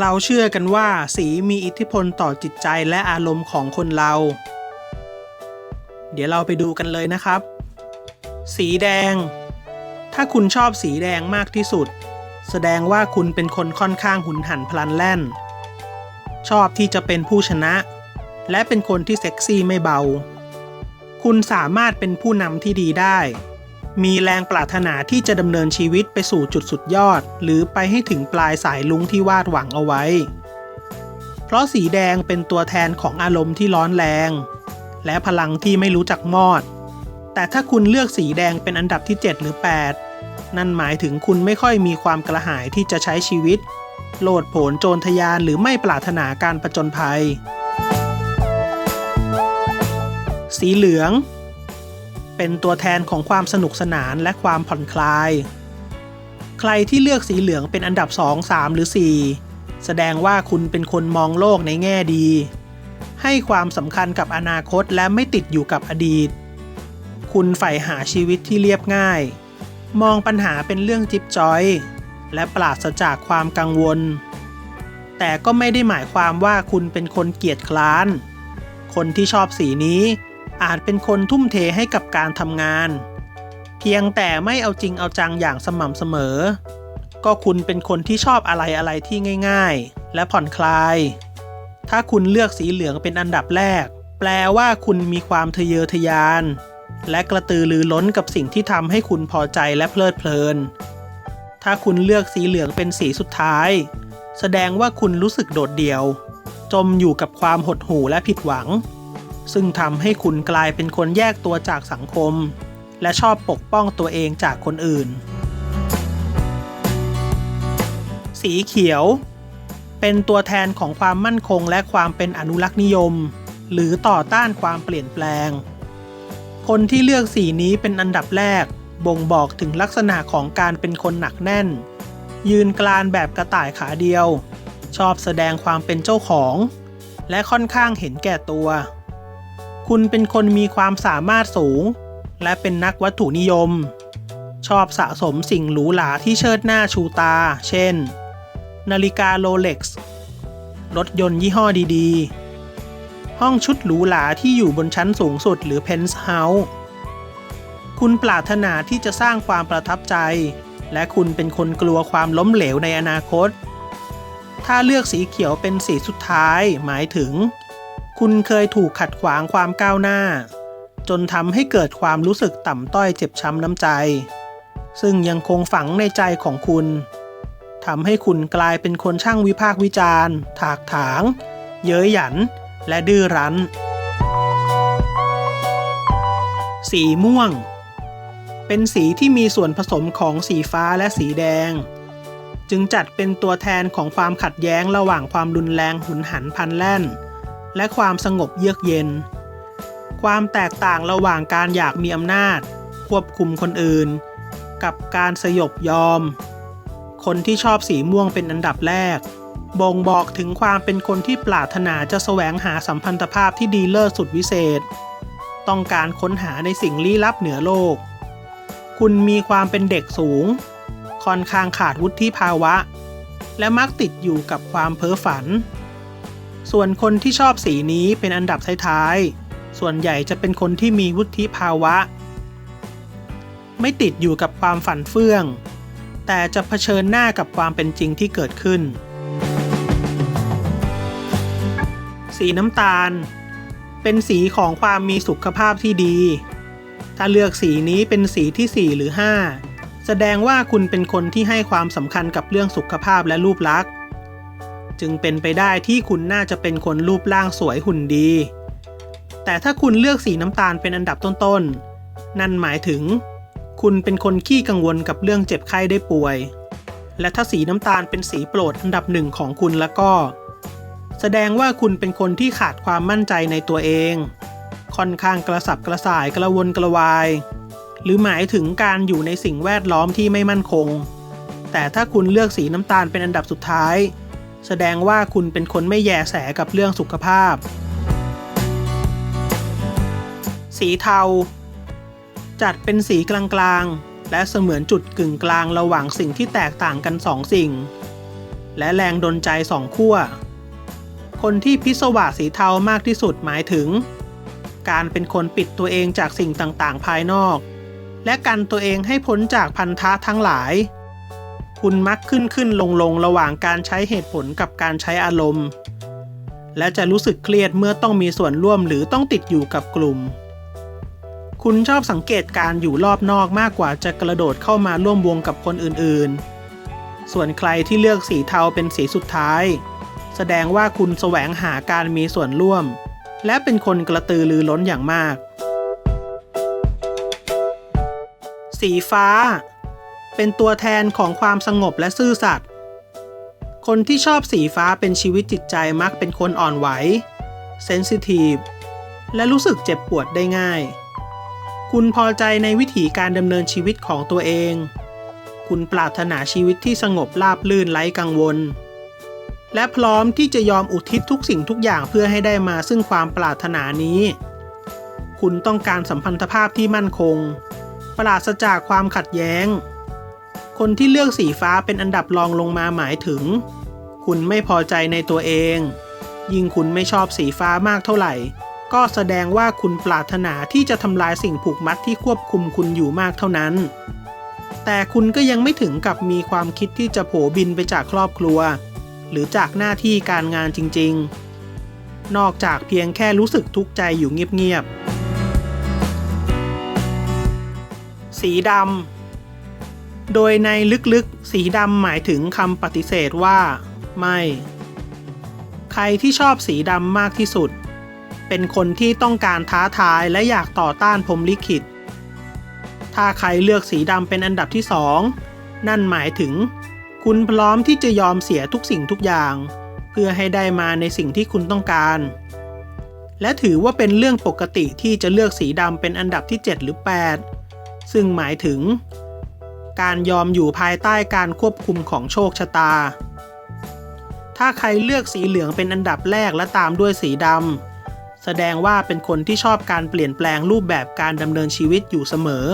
เราเชื่อกันว่าสีมีอิทธิพลต่อจิตใจและอารมณ์ของคนเรา เดี๋ยวเราไปดูกันเลยนะครับ สีแดง ถ้าคุณชอบสีแดงมากที่สุด แสดงว่าคุณเป็นคนค่อนข้างหุนหันพลันแล่น ชอบที่จะเป็นผู้ชนะ และเป็นคนที่เซ็กซี่ไม่เบา คุณสามารถเป็นผู้นำที่ดีได้ มีแรงปรารถนาที่จะดำเนินชีวิตไปสู่จุดสุดยอด หรือไปให้ถึงปลายสายลุงที่วาดหวังเอาไว้ เพราะสีแดงเป็นตัวแทนของอารมณ์ที่ร้อนแรง และพลังที่ไม่รู้จักมอด แต่ถ้าคุณเลือกสีแดงเป็นอันดับที่ 7 หรือ 8 นั่นหมายถึงคุณไม่ค่อยมีความกระหายที่จะใช้ชีวิต โลดโผนโจรทยานหรือไม่ปรารถนาการประจนภัย สีเหลือง เป็นตัวแทนของความสนุกสนานและความผ่อนคลาย ใครที่เลือกสีเหลืองเป็นอันดับ 2 3 หรือ 4 แสดงว่าคุณเป็นคนมองโลกในแง่ดี ให้ความสำคัญกับอนาคตและไม่ติดอยู่กับอดีต คุณใฝ่หาชีวิตที่เรียบง่าย มองปัญหาเป็นเรื่องจิ๊บจอย และปราศจากความกังวล แต่ก็ไม่ได้หมายความว่าคุณเป็นคนเกียจคร้าน คนที่ชอบสีนี้ อาจเป็นคนทุ่มเทให้กับการทำงาน เพียงแต่ไม่เอาจริงเอาจังอย่างสม่ำเสมอ ก็คุณเป็นคนที่ชอบอะไรอะไรที่ง่าย ๆ และผ่อนคลาย ถ้าคุณเลือกสีเหลืองเป็นอันดับแรก แปลว่าคุณมีความทะเยอทะยาน และกระตือรือร้นกับสิ่งที่ทำให้คุณพอใจและเพลิดเพลิน ถ้าคุณเลือกสีเหลืองเป็นสีสุดท้าย แสดงว่าคุณรู้สึกโดดเดี่ยว จมอยู่กับความหดหู่และผิดหวัง ซึ่งทำให้คุณกลายเป็นคนแยกตัวจากสังคม และชอบปกป้องตัวเองจากคนอื่น สีเขียว เป็นตัวแทนของความมั่นคงและความเป็นอนุรักษ์นิยม หรือต่อต้านความเปลี่ยนแปลง คนที่เลือกสีนี้เป็นอันดับแรก บ่งบอกถึงลักษณะของการเป็นคนหนักแน่น ยืนกลานแบบกระต่ายขาเดียว ชอบแสดงความเป็นเจ้าของ และค่อนข้างเห็นแก่ตัว คุณเป็นคนมีความสามารถสูง และเป็นนักวัตถุนิยม ชอบสะสมสิ่งหรูหราที่เชิดหน้าชูตา เช่น นาฬิกาโรเล็กซ์ รถยนต์ยี่ห้อดีๆ ห้องชุดหรูหราที่อยู่บนชั้นสูงสุดหรือเพนส์เฮาส์คุณปรารถนาที่จะสร้างความประทับใจ และคุณเป็นคนกลัวความล้มเหลวในอนาคต ถ้าเลือกสีเขียวเป็นสีสุดท้ายหมายถึง คุณเคยถูกขัดขวางความก้าวหน้า จนทำให้เกิดความรู้สึกต่ำต้อยเจ็บช้ำน้ำใจ ซึ่งยังคงฝังในใจของคุณทำให้คุณกลายเป็นคนช่างวิพากษ์วิจารณ์ ถากถาง เย้ยหยัน และดื้อรั้น สีม่วง เป็นสีที่มีส่วนผสมของสีฟ้าและสีแดง จึงจัดเป็นตัวแทนของความขัดแย้งระหว่างความรุนแรงหุนหันพันแล่น และความสงบเยือกเย็น ความแตกต่างระหว่างการอยากมีอำนาจ ควบคุมคนอื่น กับการสยบยอม คนที่ชอบสีม่วงเป็นอันดับแรก บ่งบอกถึงความเป็นคนที่ปรารถนาจะแสวงหาสัมพันธภาพที่ดีเลิศสุดวิเศษ ต้องการค้นหาในสิ่งลี้ลับเหนือโลก คุณมีความเป็นเด็กสูง ค่อนข้างขาดวุฒิภาวะ และมักติดอยู่กับความเพ้อฝัน ส่วนคนที่ชอบสีนี้เป็นอันดับท้ายๆ ส่วนใหญ่จะเป็นคนที่มีวุฒิภาวะ ไม่ติดอยู่กับความฝันเฟื่อง แต่จะเผชิญหน้ากับความเป็นจริงที่เกิดขึ้น สีน้ำตาล เป็นสีของความมีสุขภาพที่ดี ถ้าเลือกสีนี้เป็นสีที่ 4 หรือ 5 แสดงว่าคุณเป็นคนที่ให้ความสำคัญกับเรื่องสุขภาพและรูปลักษณ์ จึงเป็นไปได้ที่คุณน่าจะเป็นคนรูปร่างสวยหุ่นดี แต่ถ้าคุณเลือกสีน้ำตาลเป็นอันดับต้นๆ นั่นหมายถึง คุณเป็นคนขี้กังวลกับเรื่องเจ็บไข้ได้ป่วย และถ้าสีน้ำตาลเป็นสีโปรดอันดับหนึ่งของคุณแล้วก็ แสดงว่าคุณเป็นคนที่ขาดความมั่นใจในตัวเอง ค่อนข้างกระสับกระส่ายกระวนกระวาย หรือหมายถึงการอยู่ในสิ่งแวดล้อมที่ไม่มั่นคงแต่ถ้าคุณเลือกสีน้ำตาลเป็นอันดับสุดท้าย แสดงว่าคุณเป็นคนไม่แยแสกับเรื่องสุขภาพ สีเทา จัดเป็นสีกลางๆ และเสมือนจุดกึ่งกลางระหว่างสิ่งที่แตกต่างกันสองสิ่ง และแรงดนใจสองขั้ว คนที่พิศวาสสีเทามากที่สุดหมายถึง การเป็นคนปิดตัวเองจากสิ่งต่างๆ ภายนอก และกันตัวเองให้พ้นจากพันธะทั้งหลาย คุณมักขึ้นขึ้นลงลงระหว่างการใช้เหตุผลกับการใช้อารมณ์ และจะรู้สึกเครียดเมื่อต้องมีส่วนร่วมหรือต้องติดอยู่กับกลุ่ม คุณชอบสังเกตการอยู่รอบนอกมากกว่าจะกระโดดเข้ามาร่วมวงกับคนอื่นๆ ส่วนใครที่เลือกสีเทาเป็นสีสุดท้าย แสดงว่าคุณแสวงหาการมีส่วนร่วม และเป็นคนกระตือรือร้นอย่างมาก สีฟ้า เป็นตัวแทนของความสงบและซื่อสัตย์คนที่ชอบสีฟ้าเป็นชีวิตจิตใจมักเป็นคนอ่อนไหวเซนซิทีฟและรู้สึกเจ็บปวดได้ง่าย คุณพอใจในวิถีการดำเนินชีวิตของตัวเอง คุณปรารถนาชีวิตที่สงบราบลื่นไร้กังวล และพร้อมที่จะยอมอุทิศทุกสิ่งทุกอย่างเพื่อให้ได้มาซึ่งความปรารถนานี้ คุณต้องการสัมพันธภาพที่มั่นคง ปราศจากความขัดแย้ง คนที่เลือกสีฟ้าเป็นอันดับรองลงมาหมายถึง คุณไม่พอใจในตัวเอง ยิ่งคุณไม่ชอบสีฟ้ามากเท่าไหร่ ก็แสดงว่าคุณปรารถนาที่จะทำลายสิ่งผูกมัดที่ควบคุมคุณอยู่มากเท่านั้น แต่คุณก็ยังไม่ถึงกับมีความคิดที่จะโผบินไปจากครอบครัว หรือจากหน้าที่การงานจริง ๆ นอกจากเพียงแค่รู้สึกทุกข์ใจอยู่เงียบๆสีดำ โดยในลึกๆ สีดำหมายถึงคำปฏิเสธว่า ไม่ ใครที่ชอบสีดำมากที่สุด เป็นคนที่ต้องการท้าทายและอยากต่อต้านพรมลิขิต ถ้าใครเลือกสีดำเป็นอันดับที่สองนั่นหมายถึง คุณพร้อมที่จะยอมเสียทุกสิ่งทุกอย่าง เพื่อให้ได้มาในสิ่งที่คุณต้องการ และถือว่าเป็นเรื่องปกติที่จะเลือกสีดำเป็นอันดับที่ 7 หรือ 8 ซึ่งหมายถึง การยอมอยู่ภายใต้การควบคุมของโชคชะตา ถ้าใครเลือกสีเหลืองเป็นอันดับแรกและตามด้วยสีดำแสดงว่าเป็นคนที่ชอบการเปลี่ยนแปลงรูปแบบการดำเนินชีวิตอยู่เสมอ